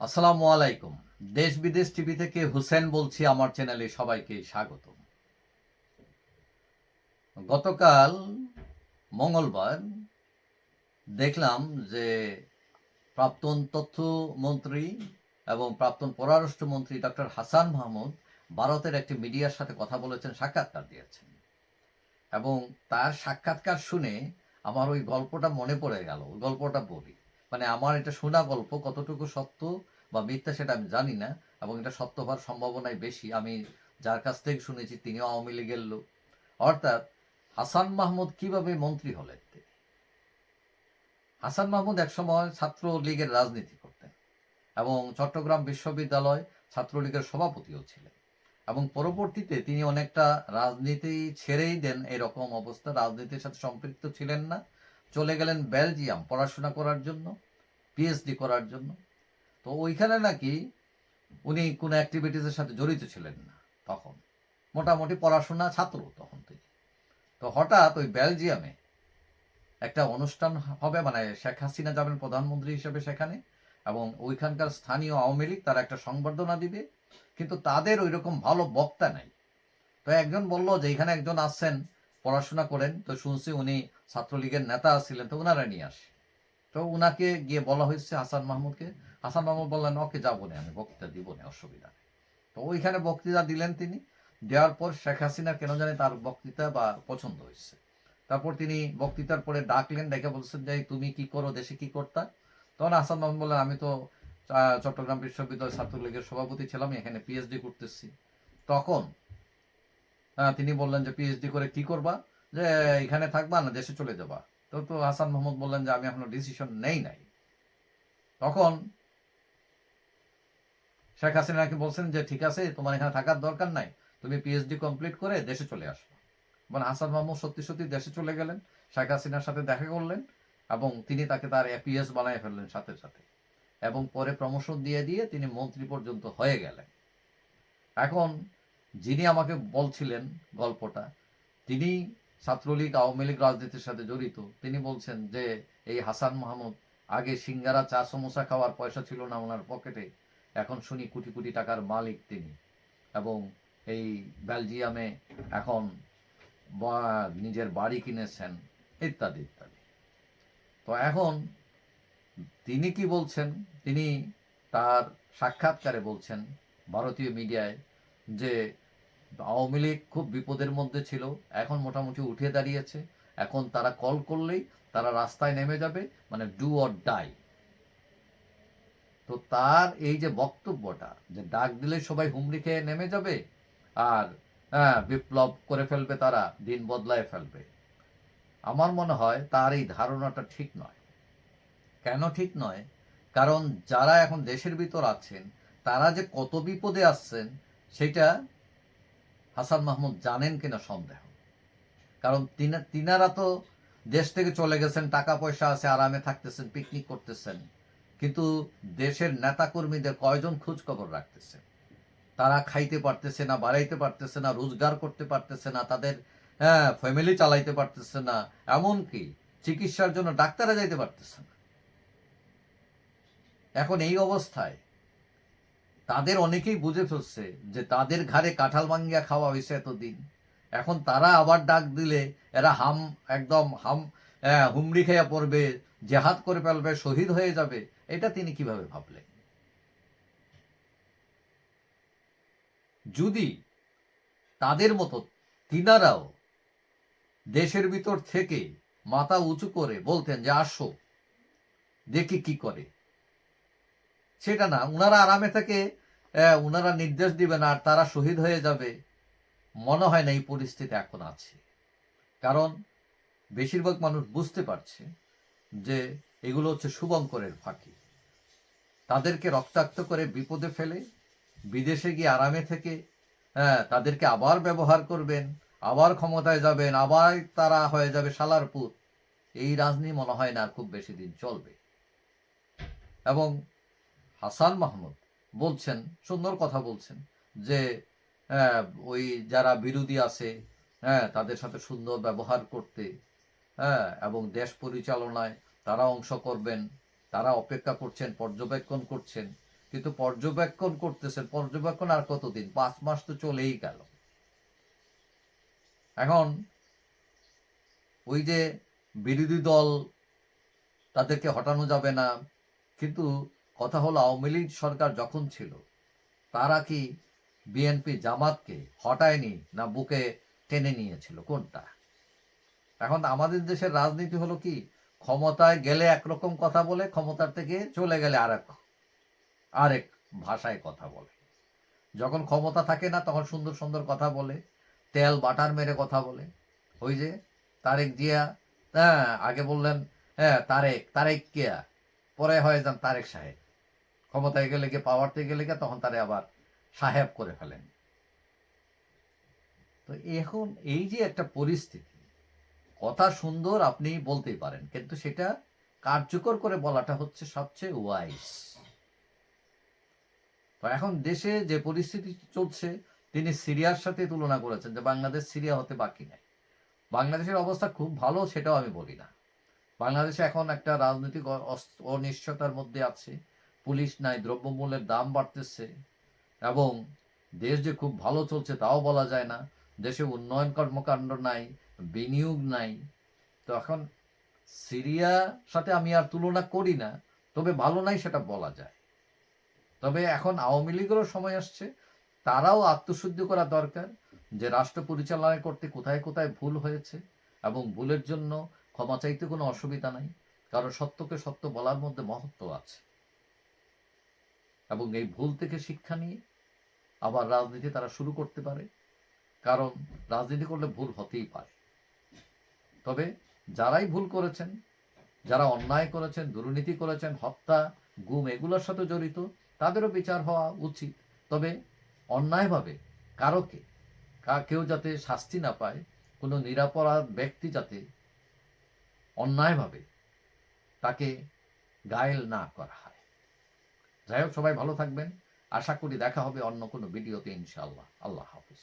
আসসালামু আলাইকুম। দেশ বিদেশ টিভি থেকে হুসেন বলছি, আমার চ্যানেলে সবাইকে স্বাগত গতকাল মঙ্গলবার দেখলাম যে প্রাক্তন তথ্যমন্ত্রী এবং প্রাক্তন পররাষ্ট্রমন্ত্রী ডক্টর হাসান মাহমুদ ভারতের একটি মিডিয়ার সাথে কথা বলেছেন, সাক্ষাৎকার দিয়েছেন। এবং তার সাক্ষাৎকার শুনে আমার ওই গল্পটা মনে পড়ে গেল গল্পটা বলি। মানে আমার এটা শোনা গল্প, কতটুকু সত্য বা মিথ্যা সেটা আমি জানি না এবং এটা সত্য হওয়ার সম্ভাবনাই বেশি। আমি যার কাছ থেকে শুনেছি তিনিও আওয়ামী লীগের লোক। অর্থাৎ হাসান মাহমুদ কীভাবে মন্ত্রী হলেন তিনি? হাসান মাহমুদ একসময় ছাত্র লীগের রাজনীতি করতেন এবং চট্টগ্রাম বিশ্ববিদ্যালয় ছাত্রলীগের সভাপতিও ছিলেন এবং পরবর্তীতে তিনি অনেকটা রাজনীতি ছেড়েই দেন এরকম অবস্থা। রাজনীতির সাথে সম্পৃক্ত ছিলেন না। চলে গেলেন বেলজিয়াম পড়াশোনা করার জন্য। পিএইচডি করার জন্য। তো ওইখানে নাকি উনি কোনো অ্যাক্টিভিটিসের সাথে জড়িত ছিলেন না তখন। মোটামুটি পড়াশোনা ছাত্র তখন থেকে। তো হঠাৎ ওই বেলজিয়ামে একটা অনুষ্ঠান হবে মানে শেখ হাসিনা যাবেন প্রধানমন্ত্রী হিসেবে সেখানে, এবং ওইখানকার স্থানীয় আওয়ামী লীগ তারা একটা সংবর্ধনা দিবে, কিন্তু তাদের ওই রকম ভালো বক্তা নাই। তো একজন বলল যে, এখানে একজন আসছেন, পড়াশোনা করেন। তো শুনছি উনি ছাত্রলীগের নেতা ছিলেন, তো ওনারা নিয়ে আসে। তো উনাকে গিয়ে বলা হয়েছে হাসান মাহমুদকে। হাসান মাহমুদ বললেন, ওকে, যাব না, আমি বক্তৃতা দিব না, অসুবিধা তো ওইখানে বক্তৃতা দিলেন তিনি। দেওয়ার পর শেখ হাসিনা কেন জানি তার বক্তৃতা বা পছন্দ হয়েছে। তারপর তিনি বক্তৃতার পরে ডাকলেন, ডেকে বলছেন যে তুমি কি করো, দেশে কি করতা? তখন হাসান মাহমুদ বললেন, আমি তো চট্টগ্রাম বিশ্ববিদ্যালয় ছাত্রলীগের সভাপতি ছিলাম এখানে পিএইচডি করতেছি। তখন তিনি বললেন যে পিএইচডি করে কি করবা? যে, এখানে থাকবা না, দেশে চলে যাবা। তো হাসান মাহমুদ বললেন যে, আমি এখনও ডিসিশন নেই নাই। তখন শেখ হাসিনা বলছেন যে, ঠিক আছে, তোমার এখানে থাকার দরকার নাই। তুমি পিএইচডি কমপ্লিট করে দেশে চলে আসবে মানে হাসান মাহমুদ সত্যি সত্যি দেশে চলে গেলেন, শেখ হাসিনার সাথে দেখা করলেন এবং তিনি তাকে তার এপিএস বানায় ফেললেন সাথে সাথে এবং পরে প্রমোশন দিয়ে দিয়ে তিনি মন্ত্রী পর্যন্ত হয়ে গেলেন। এখন যিনি আমাকে বলছিলেন গল্পটা, তিনি ছাত্রলীগ আওয়ামী লীগ রাজনীতির সাথে জড়িত। তিনি বলছেন যে, এই হাসান মাহমুদ আগে সিঙ্গারা, চা, সমোসা খাওয়ার পয়সা ছিল না ওনার পকেটে। এখন শুনি কোটি কোটি টাকার মালিক তিনি। এবং এই বেলজিয়ামে এখন নিজের বাড়ি কিনেছেন, ইত্যাদি ইত্যাদি। তো এখন তিনি কি বলছেন? তিনি তার সাক্ষাৎকারে বলছেন ভারতীয় মিডিয়ায় যে আওয়ামী লীগ খুব বিপদের মধ্যে ছিল। এখন মোটামুটি উঠে দাঁড়িয়েছে। এখন তারা কল করলেই তারা রাস্তায় নেমে যাবে মানে ডু অর ডাই তো তার এই যে বক্তব্যটা, যে ডাক দিলে সবাই হুমড়ি খেয়ে নেমে যাবে, আর হ্যাঁ বিপ্লব করে ফেলবে তারা, দিন বদলায় ফেলবে। আমার মনে হয় তার এই ধারণাটা ঠিক নয়। কেন ঠিক নয়? কারণ যারা এখন দেশের ভিতর আছেন, তারা যে কত বিপদে আসছেন, সেটা হাসান মাহমুদ জানেন কিনা সন্দেহ। কারণ তিনারা তো দেশ থেকে চলে গেছেন, টাকা পয়সা আছে, আরামে থাকতেছেন পিকনিক করতেছেন। কিন্তু দেশের নেতাকর্মীদের কয়জন খোঁজ খবর রাখতেছে? তারা খাইতে পারতেছে না, বাড়াইতে পারতেছে না, রোজগার করতে পারতেছে না, তাদের হ্যাঁ ফ্যামিলি চালাইতে পারতেছে না, এমনকি চিকিৎসার জন্য ডাক্তারে যাইতে পারতেছে না। এখন এই অবস্থায় তাদের অনেকেই বুঝে ফেলছে যে তাদের ঘাড়ে কাঁঠাল ভাঙ্গিয়া খাওয়া হয়েছে এতদিন। এখন তারা আবার ডাক দিলে এরা হাম, একদম হাম হুমড়ি খেয়ে পড়বে, জেহাদ করে ফেলবে, শহীদ হয়ে যাবে। এটা তিনি কীভাবে ভাবলেন? যদি তাদের মতো তিনারাও দেশের ভিতর থেকে মাথা উঁচু করে বলতেন যে, আসো, দেখি কি করে। সেটা না, উনারা আরামে থেকে উনারা নির্দেশ দিবেন আর তারা শহীদ হয়ে যাবে। মনে হয় না এই পরিস্থিতি এখন আছে। কারণ বেশিরভাগ মানুষ বুঝতে পারছে যে এগুলো হচ্ছে শুভঙ্করের ফাঁকি। তাদেরকে রক্তাক্ত করে বিপদে ফেলে, বিদেশে গিয়ে আরামে থেকে হ্যাঁ তাদেরকে আবার ব্যবহার করবেন, আবার ক্ষমতায় যাবেন, আবার তারা হয়ে যাবে সালারপুর এই রাজনীতি মনে হয় না খুব বেশি দিন চলবে। এবং হাসান মাহমুদ বলছেন, সুন্দর কথা বলছেন যে ওই যারা বিরোধী আছে হ্যাঁ তাদের সাথে সুন্দর ব্যবহার করতে হ্যাঁ এবং দেশ পরিচালনায় তারা অংশ করবেন, তারা অপেক্ষা করছেন, পর্যবেক্ষণ করছেন, কিন্তু পর্যবেক্ষণ করতেছেন, পর্যবেক্ষণ আর কতদিন? পাঁচ মাস তো চলেই গেল। এখন ওই যে বিরোধী দল তাদেরকে হটানো যাবে না, কিন্তু কথা হলো, আওয়ামী লীগ সরকার যখন ছিল, তারা কি বিএনপি জামাতকে হটায়নি না বুকে টেনে নিয়েছিল? কোনটা? এখন আমাদের দেশের রাজনীতি হলো কি, ক্ষমতায় গেলে একরকম কথা বলে, ক্ষমতার থেকে চলে গেলে আরেক আরেক ভাষায় কথা বলে। যখন ক্ষমতা থাকে না, তখন সুন্দর সুন্দর কথা বলে, তেল বাটার মেরে কথা বলে। ওই যে তারেক জিয়া হ্যাঁ আগে বললেন হ্যাঁ তারেক তারেক কিয়া পরে হয়ে যান তারেক সাহেব। ক্ষমতায় গেলে গিয়ে পাওয়ারতে গেলে গিয়ে তখন তারে আবার সাহেব করে ফেলেন। তো এখন এই যে একটা পরিস্থিতি, কথা সুন্দর আপনি বলতেই পারেন, কিন্তু সেটা কার্যকর করে বলাটা হচ্ছে সবচেয়ে ওয়াইস তো এখন দেশে যে পরিস্থিতি চলছে, তিনি সিরিয়ার সাথে তুলনা করেছেন যে বাংলাদেশ সিরিয়া হতে বাকি নেই। বাংলাদেশের অবস্থা খুব ভালো সেটাও আমি বলি না। বাংলাদেশে এখন একটা রাজনৈতিক অনিশ্চয়তার মধ্যে আছে। পুলিশ নাই, দ্রব্যমূল্যের দাম বাড়তেছে এবং দেশ যে খুব ভালো চলছে তাও বলা যায় না। দেশে উন্নয়ন কর্মকাণ্ড নাই, বিনিয়োগ নাই। তো এখন সিরিয়া সাথে আমি আর তুলনা করি না, তবে ভালো নাই সেটা বলা যায়। তবে এখন আওয়ামী লীগেরও সময় আসছে, তারাও আত্মশুদ্ধি করা দরকার যে রাষ্ট্র পরিচালনা করতে কোথায় কোথায় ভুল হয়েছে এবং ভুলের জন্য ক্ষমা চাইতে কোনো অসুবিধা নাই, কারণ সত্যকে সত্য বলার মধ্যে মহত্ব আছে। এবং এই ভুল থেকে শিক্ষা নিয়ে আবার রাজনীতি তারা শুরু করতে পারে। কারণ রাজনীতি করলে ভুল হতেই পারে। তবে যারাই ভুল করেছেন, যারা অন্যায় করেছেন, দুর্নীতি করেছেন, হত্যা, গুম এগুলোর সাথে জড়িত, তাদেরও বিচার হওয়া উচিত। তবে অন্যায়ভাবে কারোকে কেউ যাতে শাস্তি না পায়, কোনো নিরাপরাধ ব্যক্তি যাতে অন্যায়ভাবে তাকে গায়েল না করা হয়। যাই হোক, সবাই ভালো থাকবেন। আশা করি দেখা হবে অন্য কোনো ভিডিওতে ইনশাআল্লাহ। আল্লাহ হাফিজ।